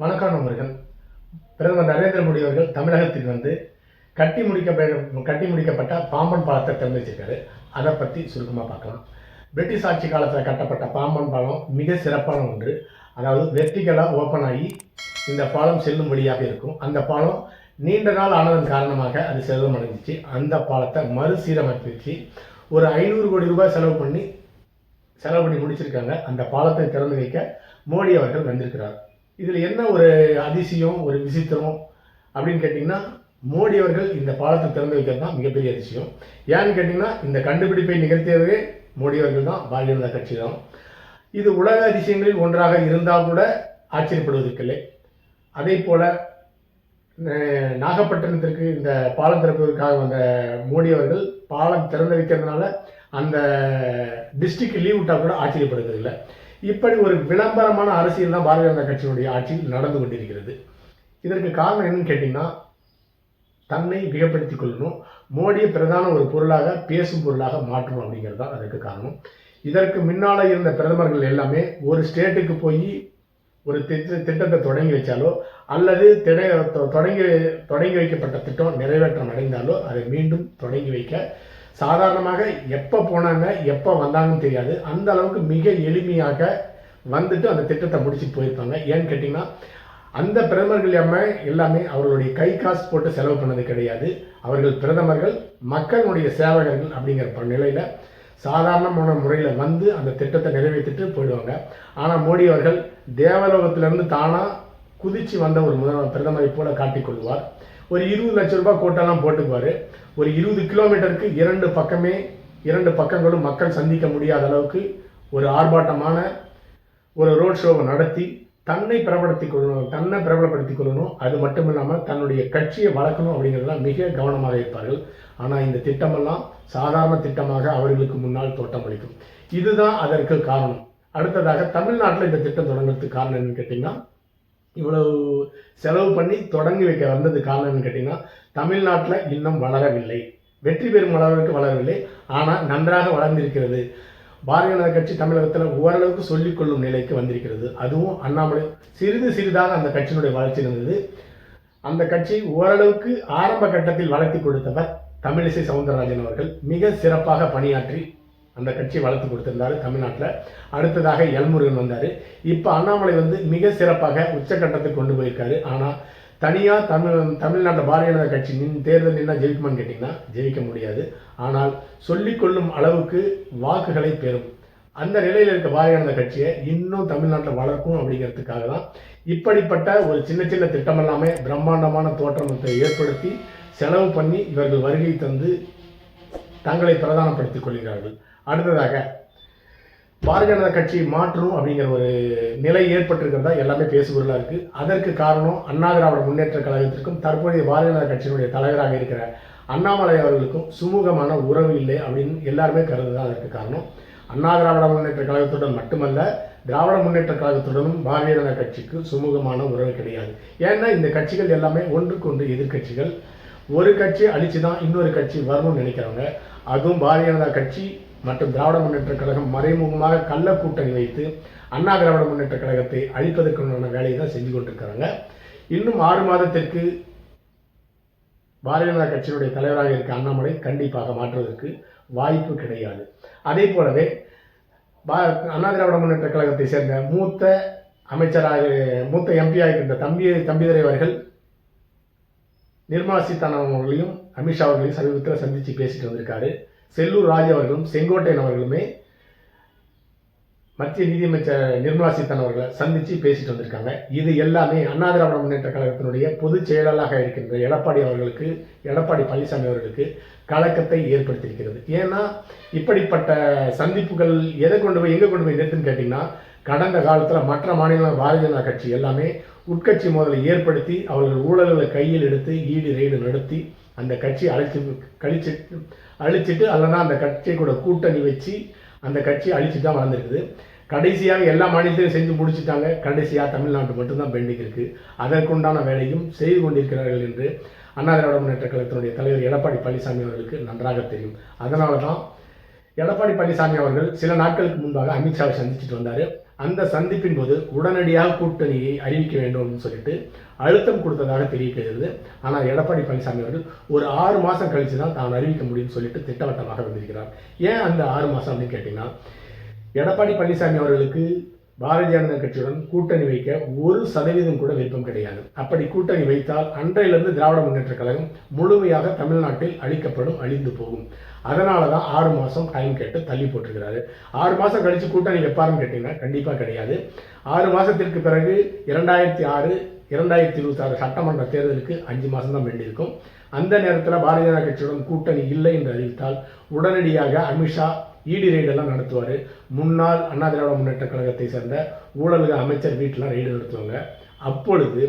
வணக்கம் நண்பர்கள். பிரதமர் நரேந்திர மோடி அவர்கள் தமிழகத்துக்கு வந்து கட்டி முடிக்க கட்டி முடிக்கப்பட்ட பாம்பன் பாலத்தை திறந்து வச்சிருக்காரு. அதை பற்றி சுருக்கமாக பார்க்கலாம். பிரிட்டிஷ் ஆட்சி காலத்தில் கட்டப்பட்ட பாம்பன் பாலம் மிக சிறப்பான ஒன்று. அதாவது வெர்டிகலாக ஓப்பன் ஆகி இந்த பாலம் செல்லும் வழியாக இருக்கும். அந்த பாலம் நீண்ட நாள் ஆனதன் காரணமாக அது செல்வம் அடைஞ்சிச்சு. அந்த பாலத்தை மறுசீரமைப்பிச்சு ஒரு ஐநூறு கோடி ரூபாய் செலவு பண்ணி செலவு பண்ணி முடிச்சிருக்காங்க. அந்த பாலத்தை திறந்து வைக்க மோடி அவர்கள் வந்திருக்கிறார். இதில் என்ன ஒரு அதிசயம் ஒரு விசித்திரம் அப்படின்னு கேட்டிங்கன்னா மோடி அவர்கள் இந்த பாலத்தை திறந்து வைக்கிறது தான் மிகப்பெரிய அதிசயம். ஏன்னு கேட்டிங்கன்னா இந்த கண்டுபிடிப்பை நிகழ்த்தியதே மோடி அவர்கள் தான் பாரதிய ஜனதா கட்சி தான். இது உலக அதிசயங்களில் ஒன்றாக இருந்தால் கூட ஆச்சரியப்படுவதற்கில்லை. அதே போல் நாகப்பட்டினத்திற்கு இந்த பாலம் திறப்பதற்காக வந்த மோடி அவர்கள் பாலம் திறந்து வைக்கிறதுனால அந்த டிஸ்ட்ரிக்ட் லீவ் விட்டால் கூட ஆச்சரியப்படுறதில்லை இப்படி ஒரு விளம்பரமான அரசியல் தான் பாரதிய ஜனதா கட்சியினுடைய ஆட்சியில் நடந்து கொண்டிருக்கிறது. இதற்கு காரணம் என்னன்னு கேட்டிங்கன்னா தன்னை மிகப்படுத்திக் கொள்ளணும் மோடியை பிரதான ஒரு பொருளாக பேசும் பொருளாக மாற்றணும் அப்படிங்கிறது தான் அதற்கு காரணம். இதற்கு முன்னால் இருந்த பிரதமர்கள் எல்லாமே ஒரு ஸ்டேட்டுக்கு போய் ஒரு திட்ட திட்டத்தை தொடங்கி வச்சாலோ அல்லது திட தொடங்கி தொடங்கி வைக்கப்பட்ட திட்டம் நிறைவேற்றம் அடைந்தாலோ அதை மீண்டும் தொடங்கி வைக்க சாதாரணமாக எப்போ போனாங்க எப்போ வந்தாங்கன்னு தெரியாது. அந்த அளவுக்கு மிக எளிமையாக வந்துட்டு அந்த திட்டத்தை முடிச்சுட்டு போயிருப்பாங்க ஏன்னு கேட்டிங்கன்னா அந்த பிரதமர்கள் எல்லாமே எல்லாமே அவர்களுடைய கை காசு போட்டு செலவு பண்ணது கிடையாது. அவர்கள் பிரதமர்கள் மக்களுடைய சேவகர்கள் அப்படிங்கிற நிலையில் சாதாரணமான முறையில் வந்து அந்த திட்டத்தை நிறைவேற்றிட்டு போயிடுவாங்க. ஆனால் மோடி அவர்கள் தேவலோகத்திலிருந்து தானாக குதிச்சு வந்த ஒரு முதல் பிரதமரை போல காட்டிக்கொள்வார் ஒரு இருபது லட்ச ரூபாய் கோட்டெல்லாம் போட்டுக்குவார். ஒரு இருபது கிலோமீட்டருக்கு இரண்டு பக்கமே இரண்டு பக்கங்களும் மக்கள் சந்திக்க முடியாத அளவுக்கு ஒரு ஆர்ப்பாட்டமான ஒரு ரோட் ஷோவை நடத்தி தன்னை பிரபலப்படுத்திக் கொள்ளணும் தன்னை பிரபலப்படுத்திக் கொள்ளணும். அது மட்டும் இல்லாமல் தன்னுடைய கட்சியை வளர்க்கணும் அப்படிங்கிறதுலாம் மிக கவனமாக இருப்பார்கள். ஆனால் இந்த திட்டமெல்லாம் சாதாரண திட்டமாக அவர்களுக்கு முன்னால் தோட்டமளிக்கும் இதுதான் அதற்கு காரணம். அடுத்ததாக தமிழ்நாட்டில் இந்த திட்டம் தொடங்குறதுக்கு காரணம் என்னன்னு கேட்டிங்கன்னா இவ்வளவு செலவு பண்ணி தொடங்கி வைக்க வந்தது காரணம் என்னன்னு கேட்டிங்கன்னா தமிழ்நாட்டில் இன்னும் வளரவில்லை. வெற்றி பெறும் அளவிற்கு வளரவில்லை. ஆனால் நன்றாக வளர்ந்திருக்கிறது. பாரதிய ஜனதா கட்சி தமிழகத்தில் ஓரளவுக்கு சொல்லிக்கொள்ளும் நிலைக்கு வந்திருக்கிறது. அதுவும் அண்ணாமலை சிறிது சிறிதாக அந்த கட்சியினுடைய வளர்ச்சி இருந்தது. அந்த கட்சி ஓரளவுக்கு ஆரம்ப கட்டத்தில் வளர்த்தி கொடுத்தவர் தமிழிசை சவுந்தரராஜன் அவர்கள். மிக சிறப்பாக பணியாற்றி அந்த கட்சி வளர்த்து கொடுத்திருந்தாரு தமிழ்நாட்டில். அடுத்ததாக எல்முருகன் வந்தார். இப்போ அண்ணாமலை வந்து மிக சிறப்பாக உச்சக்கட்டத்துக்கு கொண்டு போயிருக்காரு. ஆனால் தனியாக தமிழ் தமிழ்நாட்டில் பாரதிய ஜனதா கட்சி நின் தேர்தல் நின்னா ஜெயிக்குமான்னு கேட்டிங்கன்னா ஜெயிக்க முடியாது. ஆனால் சொல்லிக்கொள்ளும் அளவுக்கு வாக்குகளை பெறும். அந்த நிலையில் இருக்க பாரதிய ஜனதா கட்சியை இன்னும் தமிழ்நாட்டில் வளர்க்கும் அப்படிங்கிறதுக்காக தான் இப்படிப்பட்ட ஒரு சின்ன சின்ன திட்டம் எல்லாமே பிரம்மாண்டமான தோற்றத்தை ஏற்படுத்தி செலவு பண்ணி இவர்கள் வருகை தந்து தங்களை பிரதானப்படுத்திக் கொள்கிறார்கள். அடுத்ததாக பாரதிய ஜனதா கட்சி மாற்றணும் அப்படிங்கிற ஒரு நிலை ஏற்பட்டிருக்கிறதா எல்லாமே பேசுபொருளாக இருக்குது அதற்கு காரணம் அண்ணா திராவிட முன்னேற்ற கழகத்திற்கும் தற்போதைய பாரதிய ஜனதா கட்சியினுடைய தலைவராக இருக்கிற அண்ணாமலை அவர்களுக்கும் சுமூகமான உறவு இல்லை அப்படின்னு எல்லாருமே கருதுதான் அதற்கு காரணம். அண்ணா திராவிட முன்னேற்ற கழகத்துடன் மட்டுமல்ல திராவிட முன்னேற்ற கழகத்துடனும் பாரதிய ஜனதா கட்சிக்கு சுமூகமான உறவு கிடையாது. ஏன்னா இந்த கட்சிகள் எல்லாமே ஒன்றுக்கு ஒன்று எதிர்க்கட்சிகள். ஒரு கட்சி அழிச்சு தான் இன்னொரு கட்சி வரணும்னு நினைக்கிறவங்க. அதுவும் பாரதிய ஜனதா கட்சி மற்றும் திராவிட முன்னேற்ற கழகம் மறைமுகமாக கள்ள கூட்டணி வைத்து அண்ணா திராவிட முன்னேற்ற கழகத்தை அழிப்பதற்குண்டான வேலையை தான் செஞ்சு கொண்டிருக்கிறாங்க. இன்னும் ஆறு மாதத்திற்கு பாரதிய ஜனதா கட்சியினுடைய தலைவராக இருக்க அண்ணாமலை கண்டிப்பாக மாற்றுவதற்கு வாய்ப்பு கிடையாது. அதே போலவே பா அண்ணா திராவிட முன்னேற்ற கழகத்தை சேர்ந்த மூத்த அமைச்சராக மூத்த எம்பியாக இருந்த தம்பி தம்பிதுரை அவர்கள் நிர்மலா சீதாராமன் அவர்களையும் அமித்ஷா அவர்களையும் சமீபத்தில் சந்தித்து பேசிட்டு வந்திருக்காரு. செல்லூர் ராஜ் அவர்களும் செங்கோட்டையன் அவர்களுமே மத்திய நிதியமைச்சர் நிர்மலா சீதாராமன் அவர்களை சந்தித்து பேசிட்டு வந்திருக்காங்க. இது எல்லாமே அண்ணா திராவிட முன்னேற்ற கழகத்தினுடைய பொதுச் செயலாளராக இருக்கின்ற எடப்பாடி அவர்களுக்கு எடப்பாடி பழனிசாமி அவர்களுக்கு கலக்கத்தை ஏற்படுத்தியிருக்கிறது. ஏன்னா இப்படிப்பட்ட சந்திப்புகள் எதை கொண்டு போய் எங்கே கொண்டு போய் நிறுத்துன்னு கேட்டிங்கன்னா கடந்த காலத்தில் மற்ற மாநில பாரதிய ஜனதா கட்சி எல்லாமே உட்கட்சி மோதலை ஏற்படுத்தி அவர்கள் ஊழல்களை கையில் எடுத்து ஈடு ரெய்டு நடத்தி அந்த கட்சி அழிச்சு கழிச்சிட்டு அழிச்சிட்டு அல்லனா அந்த கட்சியை கூட கூட்டணி வச்சு அந்த கட்சி அழிச்சிட்டு தான் வளர்ந்துருக்குது. கடைசியாக எல்லா மாநிலத்திலும் செஞ்சு முடிச்சிட்டாங்க. கடைசியாக தமிழ்நாட்டு மட்டும்தான் பெண்டிங் இருக்குது அதற்குண்டான வேலையும் செய்து கொண்டிருக்கிறார்கள் என்று அண்ணா திராவிட முன்னேற்ற கழகத்தினுடைய தலைவர் எடப்பாடி பழனிசாமி அவர்களுக்கு நன்றாக தெரியும். அதனால தான் எடப்பாடி பழனிசாமி அவர்கள் சில நாட்களுக்கு முன்பாக அமித்ஷாவை சந்திச்சுட்டு வந்தார். அந்த சந்திப்பின் போது உடனடியாக கூட்டணியை அறிவிக்க வேண்டும் சொல்லிட்டு அழுத்தம் கொடுத்ததாக தெரிவிக்கிறது ஆனால் எடப்பாடி பழனிசாமி அவர்கள் ஒரு ஆறு மாதம் கழித்து தான் தான் அறிவிக்க முடியும்னு சொல்லிட்டு திட்டவட்டமாக வந்திருக்கிறார். ஏன் அந்த ஆறு மாதம் அப்படின்னு கேட்டிங்கன்னா எடப்பாடி பழனிசாமி அவர்களுக்கு பாரதிய ஜனதா கட்சியுடன் கூட்டணி வைக்க ஒரு சதவீதம் கூட விருப்பம் கிடையாது. அப்படி கூட்டணி வைத்தால் அன்றையிலிருந்து திராவிட முன்னேற்ற கழகம் முழுமையாக தமிழ்நாட்டில் அழிக்கப்படும் அழிந்து போகும். அதனால தான் ஆறு மாதம் டைம் கேட்டு தள்ளி போட்டிருக்கிறாரு. ஆறு மாதம் கழித்து கூட்டணி வைப்பாருன்னு கேட்டிங்கன்னா கண்டிப்பாக கிடையாது. ஆறு மாதத்திற்கு பிறகு இரண்டாயிரத்தி ஆறு இரண்டாயிரத்தி இருபத்தாறு சட்டமன்ற தேர்தலுக்கு அஞ்சு மாதம் தான் வேண்டியிருக்கும். அந்த நேரத்தில் பாரதிய ஜனதா கட்சியுடன் கூட்டணி இல்லை என்று அறிவித்தால் உடனடியாக அமித்ஷா ஈடி ரெய்டெல்லாம் நடத்துவார். முன்னாள் அண்ணா திராவிட முன்னேற்ற கழகத்தை சேர்ந்த ஊழலக அமைச்சர் வீட்டிலாம் ரெய்டு நடத்துவாங்க. அப்பொழுது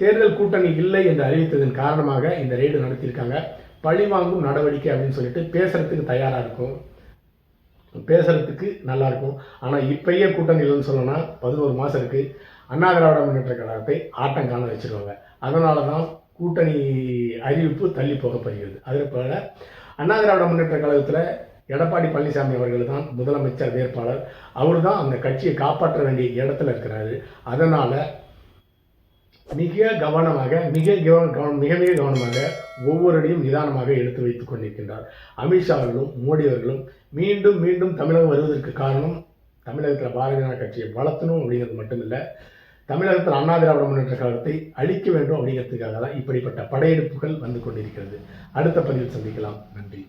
தேர்தல் கூட்டணி இல்லை என்று அறிவித்ததன் காரணமாக இந்த ரெய்டு நடத்தியிருக்காங்க. பழிவாங்கும் நடவடிக்கை அப்படின்னு சொல்லிட்டு பேசுறதுக்கு தயாராக இருக்கும். பேசுறதுக்கு நல்லா இருக்கும். ஆனால் இப்பயே கூட்டணி இல்லைன்னு சொல்லணும்னா பதினோரு மாதம் இருக்குது அண்ணா திராவிட முன்னேற்ற கழகத்தை ஆட்டம் காண வச்சிருவாங்க. அதனால தான் கூட்டணி அறிவிப்பு தள்ளி போகப்படுகிறது. அதே போல அண்ணா திராவிட முன்னேற்ற கழகத்தில் எடப்பாடி பழனிசாமி அவர்கள் தான் முதலமைச்சர் வேட்பாளர். அவர் தான் அந்த கட்சியை காப்பாற்ற வேண்டிய இடத்துல இருக்கிறாரு. அதனால் மிக கவனமாக மிக கவன கவனம் மிக மிக கவனமாக ஒவ்வொருடையும் நிதானமாக எடுத்து வைத்துக் கொண்டிருக்கின்றார். அமித்ஷா அவர்களும் மோடி அவர்களும் மீண்டும் மீண்டும் தமிழகம் வருவதற்கு காரணம் தமிழகத்தில் பாரதிய ஜனதா கட்சியை வளர்த்தணும் அப்படிங்கிறது மட்டுமில்லை தமிழகத்தில் அண்ணா திராவிட முன்னேற்ற கழகத்தை அழிக்க வேண்டும் அப்படிங்கிறதுக்காக தான் இப்படிப்பட்ட படையெடுப்புகள் வந்து கொண்டிருக்கிறது. அடுத்த பதிவில் சந்திக்கலாம். நன்றி.